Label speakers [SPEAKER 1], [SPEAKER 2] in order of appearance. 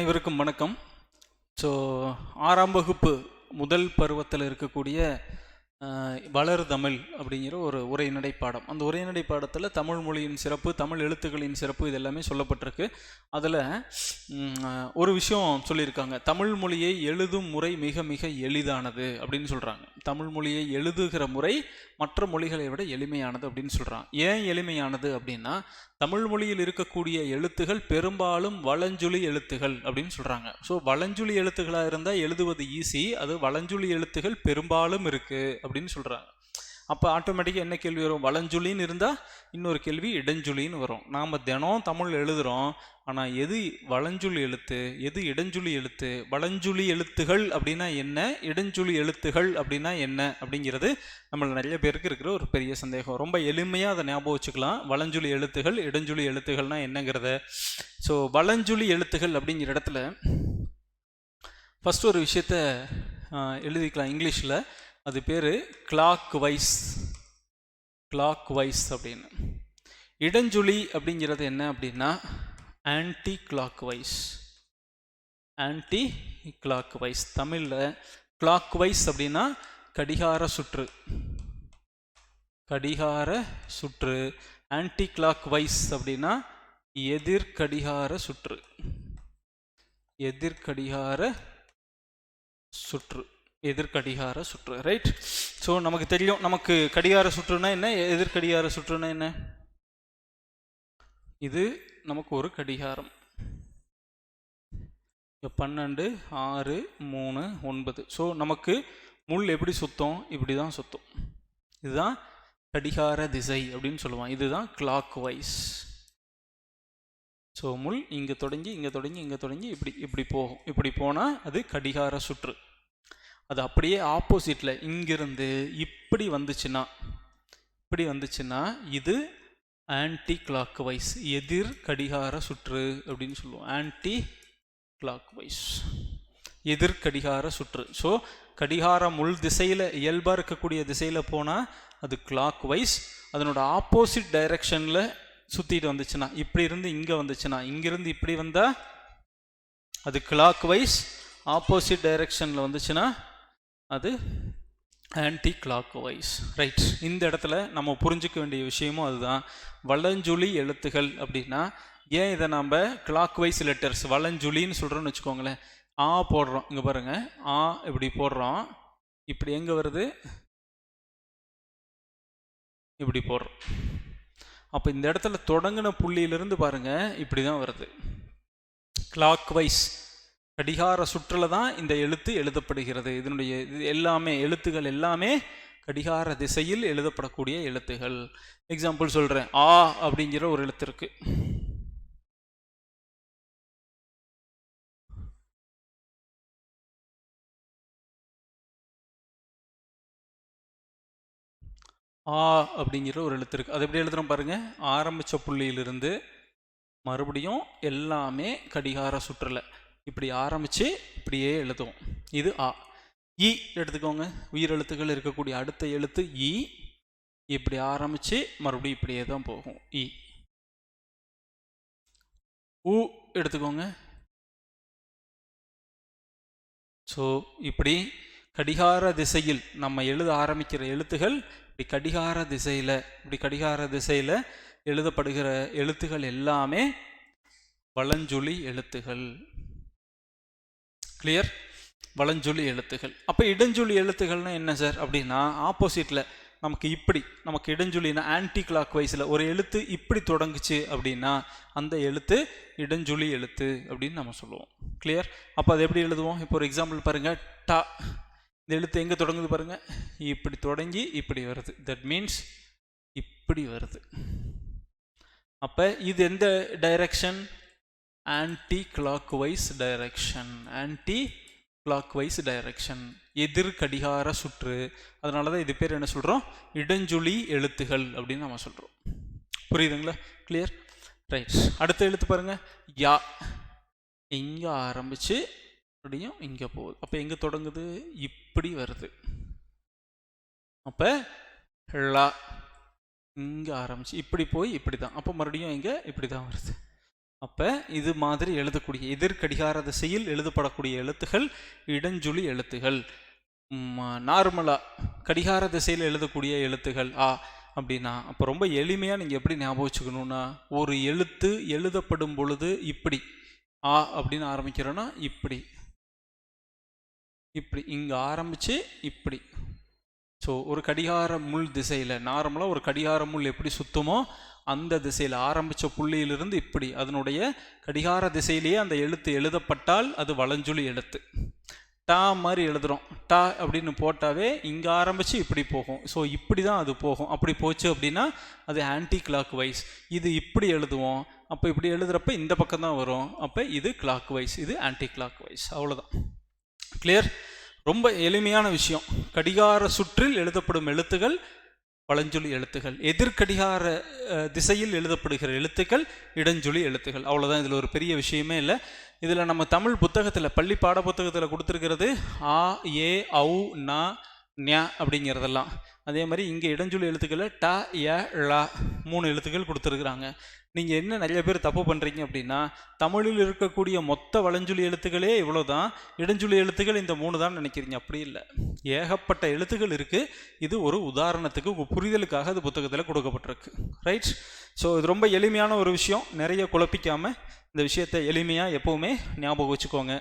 [SPEAKER 1] அனைவருக்கும் வணக்கம். ஸோ ஆறாம் வகுப்பு முதல் பருவத்தில் இருக்கக்கூடிய வளர் தமிழ் அப்படிங்கிற ஒரு உரைநடை பாடம் அந்த உரைநடை பாடத்தில் தமிழ் மொழியின் சிறப்பு தமிழ் எழுத்துக்களின் சிறப்பு இது எல்லாமே சொல்லப்பட்டிருக்கு. அதில் ஒரு விஷயம் சொல்லியிருக்காங்க. தமிழ் மொழியை எழுதும் முறை மிக மிக எளிதானது அப்படின்னு சொல்கிறாங்க தமிழ் மொழியை எழுதுகிற முறை மற்ற மொழிகளை விட எளிமையானது அப்படின்னு சொல்கிறான் ஏன் எளிமையானது அப்படின்னா தமிழ் மொழியில் இருக்கக்கூடிய எழுத்துகள் பெரும்பாலும் வளஞ்சுழி எழுத்துகள் அப்படின்னு சொல்கிறாங்க ஸோ வளஞ்சுழி எழுத்துக்களாக இருந்தால் எழுதுவது ஈஸி அது வளஞ்சுழி எழுத்துகள் பெரும்பாலும் இருக்குது அப்படின்னு சொல்கிறாங்க அப்போ ஆட்டோமேட்டிக்காக என்ன கேள்வி வரும்? வளஞ்சுழின்னு இருந்தால் இன்னொரு கேள்வி இடஞ்சுழின்னு வரும். நாம் தினம் தமிழ் எழுதுகிறோம் ஆனால் எது வளஞ்சுழி எழுத்து? எது இடஞ்சுழி எழுத்து? வளஞ்சுழி எழுத்துகள் அப்படின்னா என்ன? இடஞ்சுழி எழுத்துகள் அப்படின்னா என்ன? அப்படிங்கிறது நம்மள நிறைய பேருக்கு இருக்கிற ஒரு பெரிய சந்தேகம். ரொம்ப எளிமையாக அதை ஞாபகம் வச்சுக்கலாம். வளஞ்சுழி எழுத்துகள் இடஞ்சுழி எழுத்துகள்னா என்னங்கிறத. ஸோ வளஞ்சுழி எழுத்துகள் அப்படிங்கிற இடத்துல ஃபஸ்ட் ஒரு விஷயத்த எழுதிக்கலாம் இங்கிலீஷில். அது பேர் கிளாக் வைஸ் கிளாக் வைஸ் அப்படின்னு. இடஞ்சுழி அப்படிங்கிறது என்ன அப்படின்னா anticlockwise anticlockwise தமிழில் கிளாக் வைஸ் அப்படின்னா கடிகார சுற்று. கடிகார சுற்று. ஆன்டி கிளாக் வைஸ் அப்படின்னா எதிர்கடிகார சுற்று. எதிர்கடிகார சுற்று. எதிர்கடிகார சுற்று ரைட் ஸோ நமக்கு தெரியும் நமக்கு கடிகார சுற்றுனா என்ன? எதிர்கடிகார சுற்றுனா என்ன? இது நமக்கு ஒரு கடிகாரம். பன்னெண்டு ஆறு மூணு ஒன்பது. ஸோ நமக்கு முள் எப்படி சுத்தம்? இப்படி தான் சுத்தம். இதுதான் கடிகார திசை அப்படின்னு சொல்லுவான் இதுதான் கிளாக் வைஸ் ஸோ முள் இங்கே தொடங்கி இங்கே தொடங்கி இங்கே தொடங்கி இப்படி இப்படி போகும். இப்படி போனால் அது கடிகார சுற்று. அது அப்படியே ஆப்போசிட்டில் இங்கிருந்து இப்படி வந்துச்சுன்னா இப்படி வந்துச்சுன்னா இது ஆன்டி கிளாக் வைஸ் எதிர் கடிகார சுற்று அப்படின்னு சொல்லுவோம். ஆன்டி கிளாக் வைஸ் எதிர் கடிகார சுற்று. ஸோ கடிகார முள் திசையில் இயல்பாக இருக்கக்கூடிய திசையில் போனால் அது கிளாக் வைஸ் அதனோட ஆப்போசிட் டைரக்ஷனில் சுற்றிட்டு வந்துச்சுன்னா இப்படி இருந்து இங்கே வந்துச்சுன்னா இங்கிருந்து இப்படி வந்தால் அது கிளாக் வைஸ் ஆப்போசிட் டைரக்ஷனில் வந்துச்சுன்னா அது ஆன்டி கிளாக் வைஸ் ரைட் இந்த இடத்துல நம்ம புரிஞ்சுக்க வேண்டிய விஷயமும் அதுதான். வளஞ்சுழி எழுத்துகள் அப்படின்னா ஏன் இதை நம்ம கிளாக் வைஸ் லெட்டர்ஸ் வளஞ்சுழின்னு சொல்கிறோன்னு வச்சுக்கோங்களேன். ஆ போடுறோம். இங்கே பாருங்கள் ஆ இப்படி போடுறோம். இப்படி எங்கே வருது? இப்படி போடுறோம். அப்போ இந்த இடத்துல தொடங்கின புள்ளியிலிருந்து பாருங்கள் இப்படி தான் வருது. கிளாக் வைஸ் கடிகார சுற்றுல தான் இந்த எழுத்து எழுதப்படுகிறது. இதனுடைய இது எல்லாமே எழுத்துகள் எல்லாமே கடிகார திசையில் எழுதப்படக்கூடிய எழுத்துகள். எக்ஸாம்பிள் சொல்கிறேன் ஆ அப்படிங்கிற ஒரு எழுத்து இருக்கு. ஆ அப்படிங்கிற ஒரு எழுத்து இருக்கு. அது எப்படி எழுதுறோம் பாருங்க. ஆரம்பிச்ச புள்ளியிலிருந்து மறுபடியும் எல்லாமே கடிகார சுற்றுல. இப்படி ஆரம்பித்து இப்படியே எழுதுவோம். இது ஆ. இ எடுத்துக்கோங்க. உயிரெழுத்துக்கள் இருக்கக்கூடிய அடுத்த எழுத்து இ. இப்படி ஆரம்பித்து மறுபடியும் இப்படியே தான் போகும். இ. உ எடுத்துக்கோங்க. ஸோ இப்படி கடிகார திசையில் நம்ம எழுத ஆரம்பிக்கிற எழுத்துகள் இப்படி கடிகார திசையில் இப்படி கடிகார திசையில் எழுதப்படுகிற எழுத்துகள் எல்லாமே வளஞ்சொலி எழுத்துகள். கிளியர் வளஞ்சொலி எழுத்துகள். அப்போ இடஞ்சொலி எழுத்துகள்னா என்ன சார் அப்படின்னா ஆப்போசிட்டில் நமக்கு இப்படி நமக்கு இடஞ்சொலினா ஆன்டி கிளாக் வைஸில் ஒரு எழுத்து இப்படி தொடங்குச்சு அப்படின்னா அந்த எழுத்து இடஞ்சொலி எழுத்து அப்படின்னு நம்ம சொல்லுவோம். கிளியர் அப்போ அது எப்படி எழுதுவோம்? இப்போ ஒரு எக்ஸாம்பிள் பாருங்கள் டா. இந்த எழுத்து எங்கே தொடங்குது பாருங்கள் இப்படி தொடங்கி இப்படி வருது. தட் மீன்ஸ் இப்படி வருது. அப்போ இது எந்த direction anticlockwise direction anticlockwise direction எதிர் கடிகார சுற்று. அதனால தான் இது பேர் என்ன சொல்கிறோம் இடஞ்சுழி எழுத்துகள் அப்படின்னு நம்ம சொல்கிறோம் புரியுதுங்களா? கிளியர் ரைட் அடுத்த எழுத்து பாருங்கள் யா. இங்கே ஆரம்பித்து மறுபடியும் இங்கே போகுது. அப்போ எங்கே தொடங்குது? இப்படி வருது. அப்போ லா இங்கே ஆரம்பிச்சு இப்படி போய் இப்படி தான் அப்போ மறுபடியும் இங்கே இப்படி தான் வருது. அப்போ இது மாதிரி எழுதக்கூடிய எதிர்கடிகார திசையில் எழுதப்படக்கூடிய எழுத்துகள் இடஞ்சுழி எழுத்துகள். நார்மலாக கடிகார திசையில் எழுதக்கூடிய எழுத்துகள் ஆ அப்படின்னா அப்போ ரொம்ப எளிமையாக நீங்கள் எப்படி ஞாபகம் வச்சுக்கணுன்னா ஒரு எழுத்து எழுதப்படும் பொழுது இப்படி ஆ அப்படின்னு ஆரம்பிக்கிறோன்னா இப்படி. இப்படி இங்கே ஆரம்பித்து இப்படி. ஸோ ஒரு கடிகார முள் திசையில் நார்மலாக ஒரு கடிகார முள் எப்படி சுத்துமோ அந்த திசையில் ஆரம்பித்த புள்ளியிலிருந்து இப்படி அதனுடைய கடிகார திசையிலேயே அந்த எழுத்து எழுதப்பட்டால் அது வளஞ்சொலி எழுத்து. டா மாதிரி எழுதுகிறோம் டா அப்படின்னு போட்டாவே இங்கே ஆரம்பித்து இப்படி போகும். ஸோ இப்படி தான் அது போகும். அப்படி போச்சு அப்படின்னா அது ஆன்டி கிளாக் வைஸ் இது இப்படி எழுதுவோம். அப்போ இப்படி எழுதுகிறப்ப இந்த பக்கம் தான் வரும். அப்போ இது கிளாக் வைஸ் இது ஆன்டி கிளாக் வைஸ் அவ்வளோதான் கிளியர் ரொம்ப எளிமையான விஷயம். கடிகார சுற்றில் எழுதப்படும் எழுத்துகள் பழஞ்சொலி எழுத்துகள். எதிர்கடிகார திசையில் எழுதப்படுகிற எழுத்துக்கள் இடஞ்சொலி எழுத்துகள் அவ்வளோதான் இதில் ஒரு பெரிய விஷயமே இல்லை. இதில் நம்ம தமிழ் புத்தகத்தில் பள்ளி பாட புத்தகத்தில் கொடுத்துருக்கிறது ஆ ஏ ஔ நா ஞா அப்படிங்கிறதெல்லாம். அதே மாதிரி இங்கே இடஞ்சொலி எழுத்துக்களை ட ய ழா மூணு எழுத்துக்கள் கொடுத்துருக்குறாங்க. நீங்கள் என்ன நிறைய பேர் தப்பு பண்ணுறீங்க அப்படின்னா தமிழில் இருக்கக்கூடிய மொத்த வளஞ்சொலி எழுத்துக்களே இவ்வளோ தான் இடஞ்சொலி எழுத்துக்கள் இந்த மூணு தான் நினைக்கிறீங்க. அப்படி இல்லை. ஏகப்பட்ட எழுத்துக்கள் இருக்குது இது ஒரு உதாரணத்துக்கு புரிதலுக்காக அது புத்தகத்தில் கொடுக்கப்பட்டிருக்கு. ரைட் ஸோ இது ரொம்ப எளிமையான ஒரு விஷயம். நிறைய குழப்பிக்காமல் இந்த விஷயத்தை எளிமையாக எப்போவுமே ஞாபகம் வச்சுக்கோங்க.